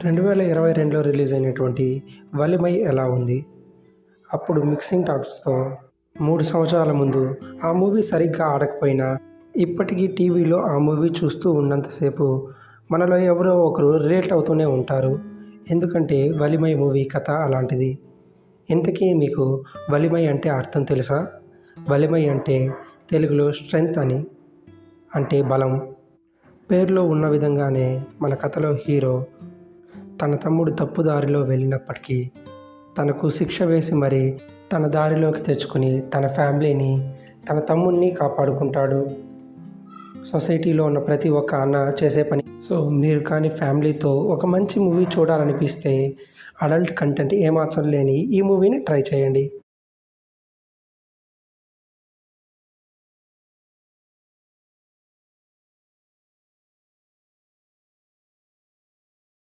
రెండు వేల ఇరవై రెండులో రిలీజ్ అయినటువంటి వలిమై ఎలా ఉంది? అప్పుడు మిక్సింగ్ టాక్స్తో మూడు సంవత్సరాల ముందు ఆ మూవీ సరిగ్గా ఆడకపోయినా ఇప్పటికీ టీవీలో ఆ మూవీ చూస్తూ ఉన్నంతసేపు మనలో ఎవరో ఒకరు రిలేట్ అవుతూనే ఉంటారు. ఎందుకంటే వలిమై మూవీ కథ అలాంటిది. ఇంతకీ మీకు వలిమై అంటే అర్థం తెలుసా? వలిమై అంటే తెలుగులో స్ట్రెంగ్త్ అని అంటే బలం. పేరులో ఉన్న విధంగానే మన కథలో హీరో తన తమ్ముడు తప్పు దారిలో వెళ్ళినప్పటికీ తనకు శిక్ష వేసి మరి తన దారిలోకి తెచ్చుకుని తన ఫ్యామిలీని తన తమ్ముడిని కాపాడుకుంటాడు. సొసైటీలో ఉన్న ప్రతి ఒక్క అన్న చేసే పని. సో మీరు కానీ ఫ్యామిలీతో ఒక మంచి మూవీ చూడాలనిపిస్తే అడల్ట్ కంటెంట్ ఏమాత్రం లేని ఈ మూవీని ట్రై చేయండి.